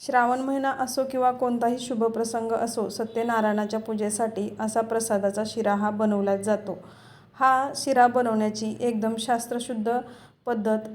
श्रावण महिना असो किंवा कोणताही शुभ प्रसंग असो सत्यनारायणाच्या पूजेसाठी असा प्रसादाचा शिरा हा बनवला जातो. हा शिरा बनवण्याची एकदम शास्त्रशुद्ध पद्धत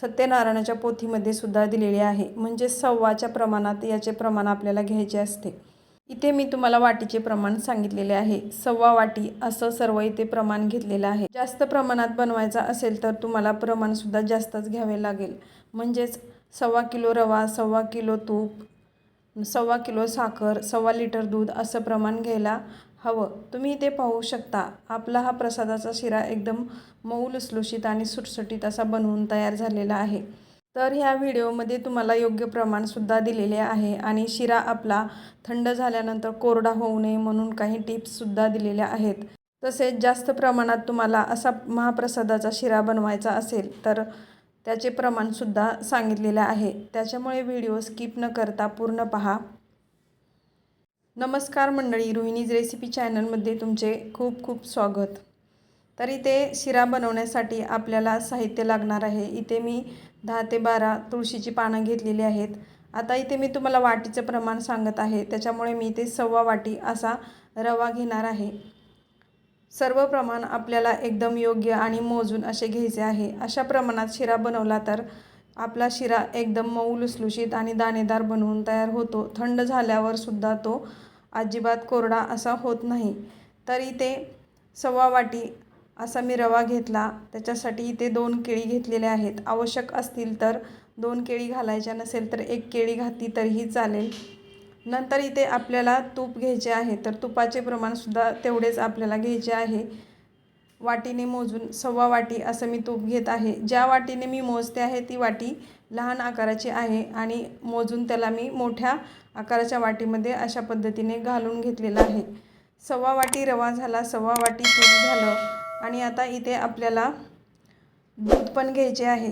सत्यनारायणाच्या पोथीमध्ये सुद्धा दिलेली आहे. म्हणजे सव्वाच्या प्रमाणात याचे प्रमाण आपल्याला घ्यायचे असते. इथे मी तुम्हाला वाटीचे प्रमाण सांगितलेले आहे. सव्वा वाटी असं सर्व इथे प्रमाण घेतलेलं आहे. जास्त प्रमाणात बनवायचा असेल तर तुम्हाला प्रमाणसुद्धा जास्तच घ्यावे लागेल. म्हणजेच सव्वा किलो रवा सव्वा किलो तूप सव्वा किलो साखर सव्वा लिटर दूध असं प्रमाण घ्यायला हवं. तुम्ही ते पाहू शकता आपला हा प्रसादाचा शिरा एकदम मऊ लुसलुशीत आणि सुटसुटीत असा बनवून तयार झालेला आहे. तर ह्या व्हिडिओमध्ये तुम्हाला योग्य प्रमाणसुद्धा दिलेले आहे आणि शिरा आपला थंड झाल्यानंतर कोरडा होऊ नये म्हणून काही टिप्ससुद्धा दिलेल्या आहेत. तसेच जास्त प्रमाणात तुम्हाला असा महाप्रसादाचा शिरा बनवायचा असेल तर त्याचे प्रमाणसुद्धा सांगितलेलं आहे. त्याच्यामुळे व्हिडिओ स्किप न करता पूर्ण पहा. नमस्कार मंडळी रोहिणीज रेसिपी चॅनलमध्ये तुमचे खूप खूप स्वागत. तर इथे शिरा बनवण्यासाठी आपल्याला साहित्य लागणार आहे. इथे मी दहा ते बारा तुळशीची पानं घेतलेली आहेत. आता इथे मी तुम्हाला वाटीचं प्रमाण सांगत आहे. त्याच्यामुळे मी इथे सव्वा वाटी असा रवा घेणार आहे. सर्व प्रमाण आपल्याला एकदम योग्य आणि मोजून असे घ्यायचे आहे. अशा प्रमाणात शिरा बनवला तर आपला शिरा एकदम मऊ लुसलुशीत आणि दाणेदार बनवून तयार होतो. थंड झाल्यावर सुद्धा तो अजिबात कोरडा असा होत नाही. तर इथे सव्वा वाटी असा मी रवा घेतला. त्याच्यासाठी इथे दोन केळी घेतलेल्या आहेत. आवश्यक असतील तर दोन केळी घालायच्या नसेल तर एक केळी घातली तरीही चालेल. नंतर इथे आपल्याला तूप घ्यायचे आहे. तर तुपाचे प्रमाणसुद्धा तेवढेच आपल्याला घ्यायचे आहे. वाटीने मोजून सव्वा वाटी असं मी तूप घेत आहे. ज्या वाटीने मी मोजते आहे ती वाटी लहान आकाराची आहे आणि मोजून त्याला मी मोठ्या आकाराच्या वाटीमध्ये अशा पद्धतीने घालून घेतलेलं आहे. सव्वा वाटी रवा झाला सव्वा वाटी तूप झालं आणि आता इथे आपल्याला दूध पण घ्यायचे आहे.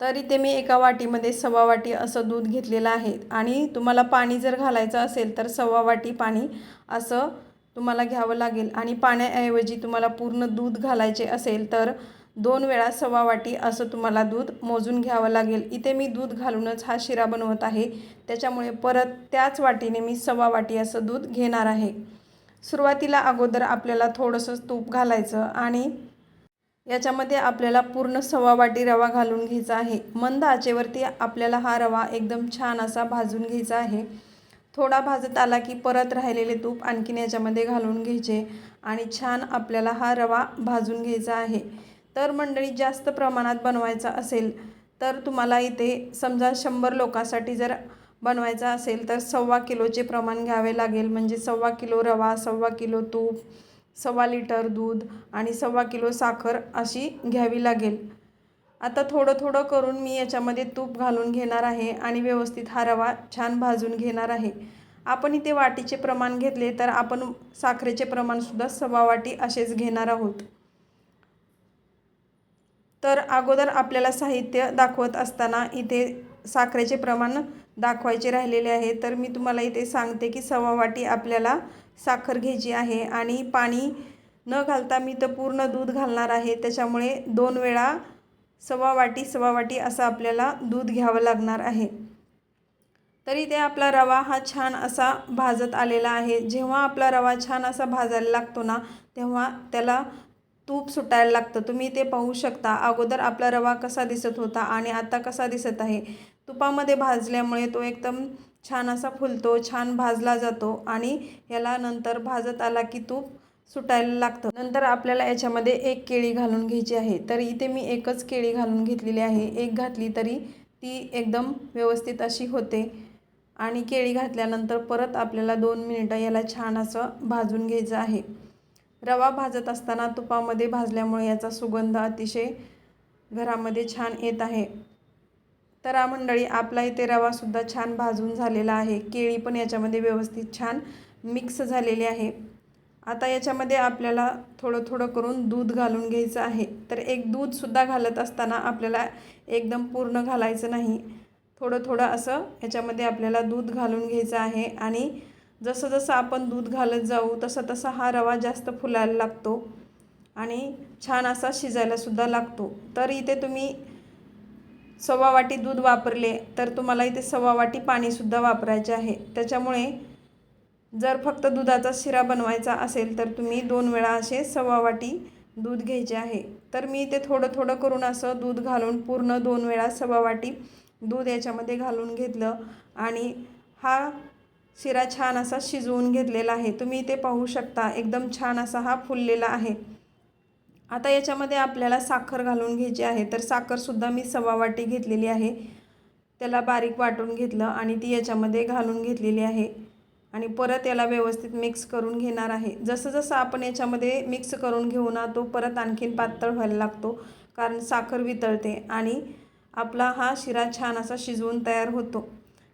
तर इथे मी एका वाटीमध्ये सव्वा वाटी असं दूध घेतलेलं आहे. आणि तुम्हाला पाणी जर घालायचं असेल तर सव्वा वाटी पाणी असं तुम्हाला घ्यावं लागेल. आणि पाण्याऐवजी तुम्हाला पूर्ण दूध घालायचे असेल तर दोन वेळा सव्वा वाटी असं तुम्हाला दूध मोजून घ्यावं लागेल. इथे मी दूध घालूनच हा शिरा बनवत आहे. त्याच्यामुळे परत त्याच वाटीने मी सव्वा वाटी असं दूध घेणार आहे. सुरुवातीला अगोदर आपल्याला थोडंसं तूप घालायचं आणि याच्यामध्ये आपल्याला पूर्ण सव्वा वाटी रवा घालून घ्यायचा आहे. मंद आचेवरती आपल्याला हा रवा एकदम छान असा भाजून घ्यायचा आहे. थोडा भाजत आला की परत राहिलेले तूप आणखीन याच्यामध्ये घालून घ्यायचे आणि छान आपल्याला हा रवा भाजून घ्यायचा आहे. तर मंडळी जास्त प्रमाणात बनवायचा असेल तर तुम्हाला इथे समजा शंभर लोकांसाठी जर बनवायचा असेल तर सव्वा किलोचे प्रमाण घ्यावे लागेल. म्हणजे सव्वा किलो रवा सव्वा किलो तूप सव्वा लिटर दूध आणि सव्वा किलो साखर अशी घ्यावी लागेल. आता थोडं थोडं करून मी याच्यामध्ये तूप घालून घेणार आहे आणि व्यवस्थित हा रवा छान भाजून घेणार आहे. आपण इथे वाटीचे प्रमाण घेतले तर आपण साखरेचे प्रमाणसुद्धा सव्वा वाटी असेच घेणार आहोत. तर अगोदर आपल्याला साहित्य दाखवत असताना इथे साखरेचे प्रमाण दाखवायचे राहिलेले आहे. तर मी तुम्हाला इथे सांगते की सव्वा वाटी आपल्याला साखर घ्यायची आहे आणि पाणी न घालता मी तर पूर्ण दूध घालणार आहे. त्याच्यामुळे दोन वेळा सवा वाटी सवा वाटी असं आपल्याला दूध घ्यावं लागणार आहे. तरी ते आपला रवा हा छान असा भाजत आलेला आहे. जेव्हा आपला रवा छान असा भाजायला लागतो ना तेव्हा त्याला तूप सुटायला लागतं. तुम्ही ते पाहू शकता. अगोदर आपला रवा कसा दिसत होता आणि आता कसा दिसत आहे? तुपामध्ये भाजल्यामुळे तो एकदम छान असा फुलतो छान भाजला जातो आणि याला नंतर भाजत आला की तूप सुटायला लागतं. नंतर आपल्याला याच्यामध्ये एक केळी घालून घ्यायची आहे. तर इथे मी एकच केळी घालून घेतलेली आहे. एक घातली तरी ती एकदम व्यवस्थित अशी होते आणि केळी घातल्यानंतर परत आपल्याला दोन मिनिटं याला छान असं भाजून घ्यायचं आहे. रवा भाजत असताना तुपामध्ये भाजल्यामुळे याचा सुगंध अतिशय घरामध्ये छान येत आहे. तर हा मंडळी आपला इथे रवासुद्धा छान भाजून झालेला आहे. केळी पण याच्यामध्ये व्यवस्थित छान मिक्स झालेली आहे. आता याच्यामध्ये आपल्याला थोडं थोडं करून दूध घालून घ्यायचं आहे. तर एक दूधसुद्धा घालत असताना आपल्याला एकदम पूर्ण घालायचं नाही. थोडं थोडं असं याच्यामध्ये आपल्याला दूध घालून घ्यायचं आहे. आणि जसं जसं आपण दूध घालत जाऊ तसं तसा हा रवा जास्त फुलायला लागतो. आणि छान असा शिजायलासुद्धा लागतो. तर इथे तुम्ही सव्वा वाटी दूध वापरले तर तुम्हाला इथे सव्वा वाटी पाणीसुद्धा वापरायचे आहे. त्याच्यामुळे जर फक्त दुधाचा शिरा बनवायचा असेल तर तुम्ही दोन वेळा असे सव्वा वाटी दूध घ्यायचे आहे. तर मी इथे थोडं थोडं करून असं दूध घालून पूर्ण दोन वेळा सव्वा वाटी दूध याच्यामध्ये घालून घेतलं आणि हा शिरा छान असा शिजवून घेतलेला आहे. तुम्ही इथे पाहू शकता एकदम छान असा हा फुललेला आहे. आता याच्यामध्ये आपल्याला साखर घालून घ्यायची आहे तर साखरसुद्धा मी सव्वा वाटी घेतलेली आहे. त्याला बारीक वाटून घेतलं आणि ती याच्यामध्ये घालून घेतलेली आहे. आणि परत याला व्यवस्थित मिक्स करून घेणार आहे. जसं जसं आपण याच्यामध्ये मिक्स करून घेऊ ना तो परत आणखीन पातळ व्हायला लागतो कारण साखर वितळते आणि आपला हा शिरा छान असा शिजवून तयार होतो.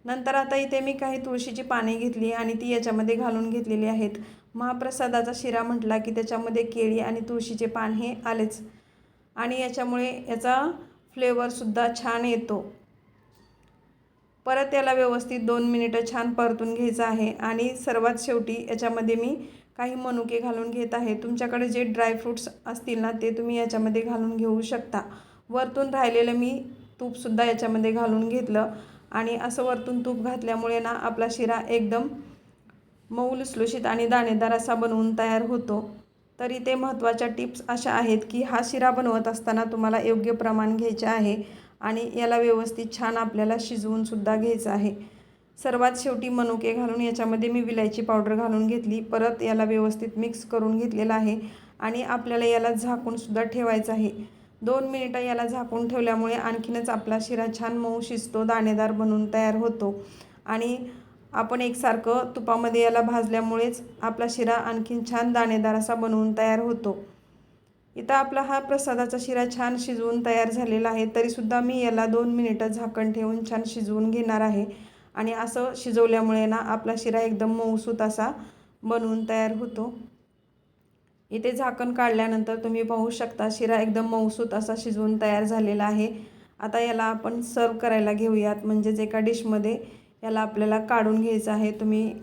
नंतर आता इथे मी काही तुळशीची पाने घेतली आणि ती याच्यामध्ये घालून घेतलेली आहेत. महाप्रसादाचा शिरा म्हटला की त्याच्यामध्ये केळी आणि तुळशीचे पान हे आलेच. आणि याच्यामुळे याचा फ्लेवरसुद्धा छान येतो. परत याला व्यवस्थित दोन मिनिटं छान परतून घ्यायचं आहे. आणि सर्वात शेवटी याच्यामध्ये मी काही मनुके घालून घेत आहे. तुमच्याकडे जे ड्रायफ्रूट्स असतील ना ते तुम्ही याच्यामध्ये घालून घेऊ शकता. वरतून राहिलेलं मी तूपसुद्धा याच्यामध्ये घालून घेतलं. आणि असं वरतून तूप घातल्यामुळे ना आपला शिरा एकदम मऊ लुसलुशीत आणि दाणेदार असा बनवून तयार होतो. तरी ते महत्त्वाच्या टिप्स अशा आहेत की हा शिरा बनवत असताना तुम्हाला योग्य प्रमाण घ्यायचे आहे आणि याला व्यवस्थित छान आपल्याला शिजवूनसुद्धा घ्यायचं आहे. सर्वात शेवटी मनुके घालून याच्यामध्ये मी विलायची पावडर घालून घेतली. परत याला व्यवस्थित मिक्स करून घेतलेला आहे आणि आपल्याला याला झाकूनसुद्धा ठेवायचं आहे. दोन मिनिटं याला झाकून ठेवल्यामुळे आणखीनच आपला शिरा छान मऊ शिजतो दाणेदार बनून तयार होतो आणि आपण एकसारखं तुपामध्ये याला भाजल्यामुळेच आपला शिरा आणखीन छान दाणेदार असा बनवून तयार होतो. इथं आपला हा प्रसादाचा शिरा छान शिजवून तयार झालेला आहे. तरीसुद्धा मी याला दोन मिनिटं झाकण ठेवून छान शिजवून घेणार आहे. आणि असं शिजवल्यामुळे ना आपला शिरा एकदम मऊसूत असा बनवून तयार होतो. इथे झाकण काढल्यानंतर तुम्ही पाहू शकता शिरा एकदम मऊसूत असा शिजवून तयार झालेला आहे. आता याला आपण सर्व करायला घेऊयात. म्हणजेच एका डिशमध्ये याला आपल्याला काढून घ्यायचं आहे. तुम्ही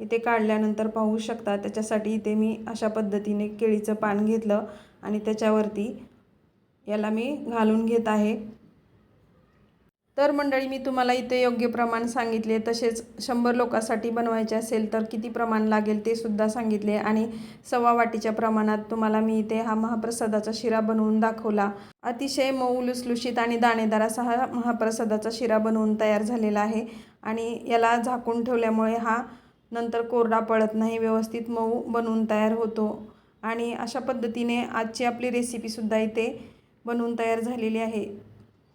इथे काढल्यानंतर पाहू शकता. त्याच्यासाठी इथे मी अशा पद्धतीने केळीचं पान घेतलं आणि त्याच्यावरती याला मी घालून घेत आहे. तर मंडळी मी तुम्हाला इथे योग्य प्रमाण सांगितले. तसेच शंभर लोकांसाठी बनवायचे असेल तर किती प्रमाण लागेल ते सुद्धा सांगितले आणि सव्वा वाटीच्या प्रमाणात तुम्हाला मी इथे हा महाप्रसादाचा शिरा बनवून दाखवला. अतिशय मऊ लुसलुशीत आणि दाणेदार असा हा महाप्रसादाचा शिरा बनवून तयार झालेला आहे आणि याला झाकून ठेवल्यामुळे हा नंतर कोरडा पडत नाही व्यवस्थित मऊ बनवून तयार होतो. आणि अशा पद्धतीने आजची आपली रेसिपीसुद्धा इथे बनवून तयार झालेली आहे.